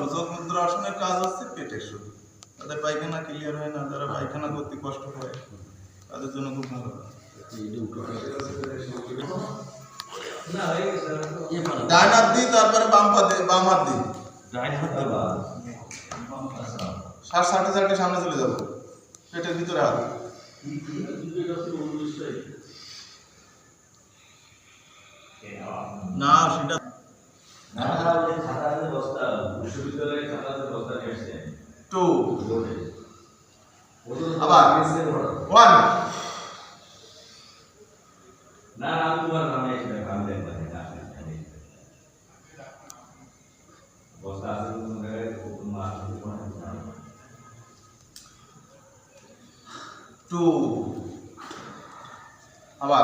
করব চোখ মুদ্রাসনের কাজ হচ্ছে পেটের শুধু তাদের পায়খানা ক্লিয়ার হয় না যারা পায়খানা করতে কষ্ট হয় তাদের জন্য খুব ভালো। ডান হাত দিই তারপরে বাম হাতে বাম হাত দিই। শ্বাস ছাটে ছাটে সামনে চলে যাব। পেটের ভিতরে হাত। না সেটা টু আবার? ওয়ান না আমি তোমার নামে এসে কাম দেখতে না বস্তা আছে কোন টু আবার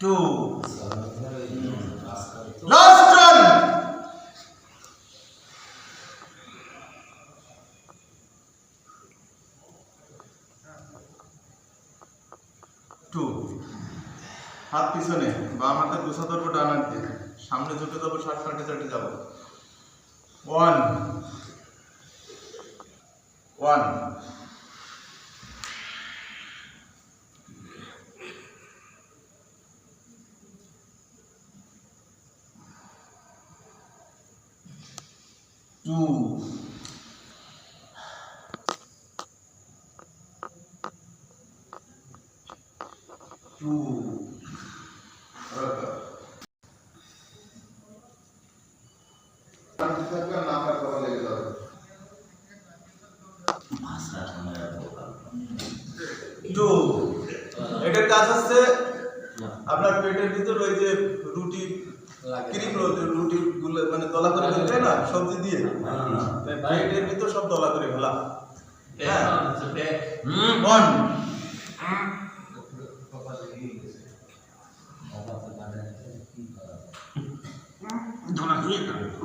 টু লাস্ট রান টু। হাত পিছনে, বাম হাতে গোসা ধরবো ডান হাত। দিয়ে সামনে ঝুঁকে যাব ষাট ষাটে ষাটে যাব। One one two two number করা লেগে যাবে টু এটার কাজ হচ্ছে আপনার পেটের ভিতর ওই যে রুটি ক্রিম রুটি গুলো মানে দলা করে ফেলতে না সবজি দিয়ে? পেটের ভিতর সব দলা করে ফেলা।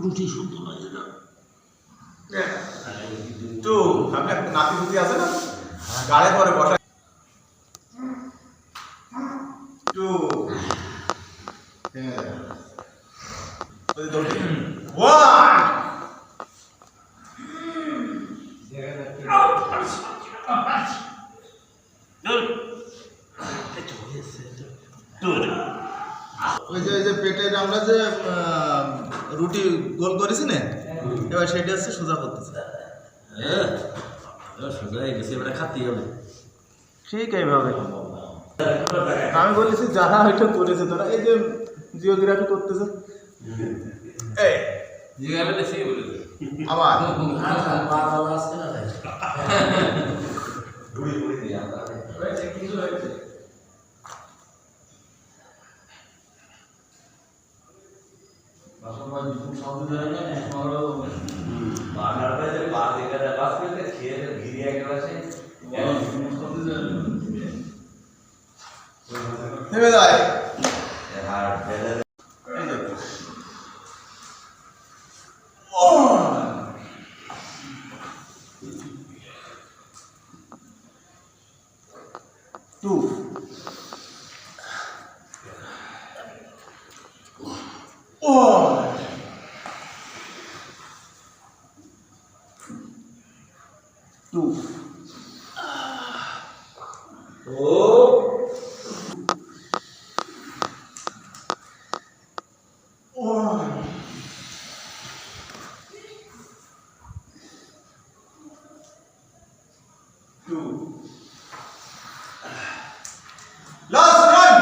ওয়ান টু আপনার নাতি পুতি আছে না? গাড়ে পরে বসা। টু হ্যাঁ। ওই দৌড়ে। ওয়ান! ওই যে ওই যে পেটের আমরা যে রুটি গোল করেছি না? এবার সেটা হচ্ছে সোজা করতেছে। সোজা গেছে এবারে খাতেই হবে। ঠিক এইভাবে। আমি বলেছি যারা ওইটা করেছে তোরা। এই যে জিওগ্রাফি করতেছে। এই। বলে আবার ঘুরি ঘুরি দিয়ে আমরা হয়েছে কিছু হয়েছে বাংলাটা যে পা দিকে বাস করতে খেয়ে ঘিরে একটা আছে থেমে যায়। আর বেলে এই যে টু টু ও two. Last run.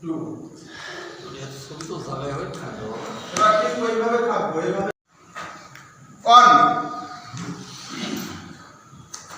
Two. এবার ঠিক ওইভাবে খাব এইভাবে One.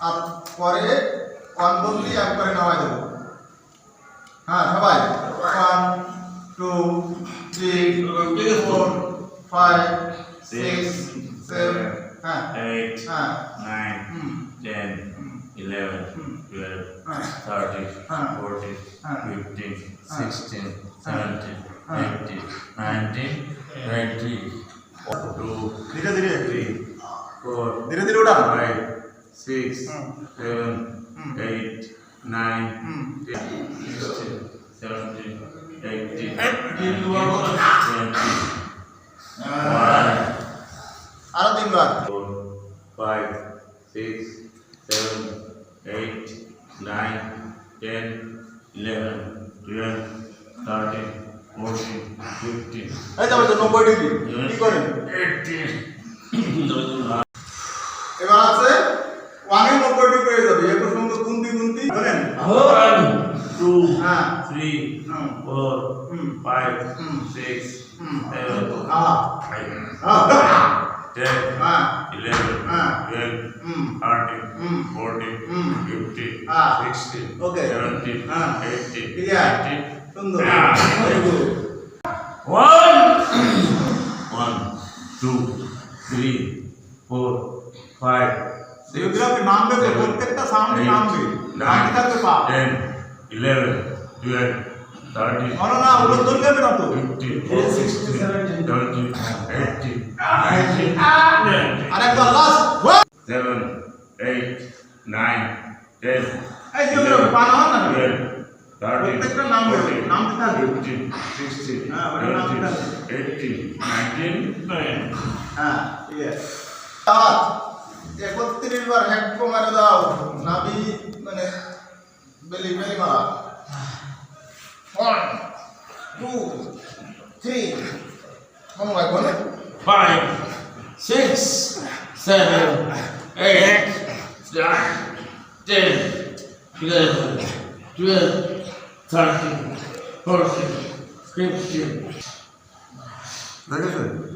আর পরে ওয়ান বললি একবারে নামাই দেবো হ্যাঁ সবাই one two three four five six seven হ্যাঁ Eight, হ্যাঁ হ্যাঁ thirteen, Huh. fourteen, Huh. fifteen, Huh. sixteen, seventeen, Huh. eighteen, nineteen, twenty, two, ধীরে ধীরে three, four, ধীরে ধীরে উঠান five, Hmm. কিন্তু nineteen, বাবা- twenty, আহ, one. আরও তিনবার four, five, six, seven, eight, nine, ten, eleven, twelve, thirteen, fourteen, fifteen, এই যাবে তো নব্বই ডিগ্রি কি করেন eighteen. huh? three, four, five, six, seven, eight, ah. ten, ah. eleven, ah. twelve, hmm. thirteen, you give the number, the perfect sound, the number. Twelve, thirteen, না না ওগুলো ধরবে না তো fifteen, sixteen, seventeen, eighteen, nineteen, আর একবার last one seven, eight, nine, ten, এই geography পা না না প্রত্যেকটা নামবে fourteen, নামতে থাকবে fifteen, sixteen, হ্যাঁ, থাকবে। eighteen, nineteen, twenty. হ্যাঁ আছে সাত একত্রিশ বার হেড মারে দাও নাভি মানে বেলি বেলি মারা One, two, three. Oh my God. Five, six, seven, eight, nine, ten, eleven, twelve, thirteen, fourteen, fifteen. Very good.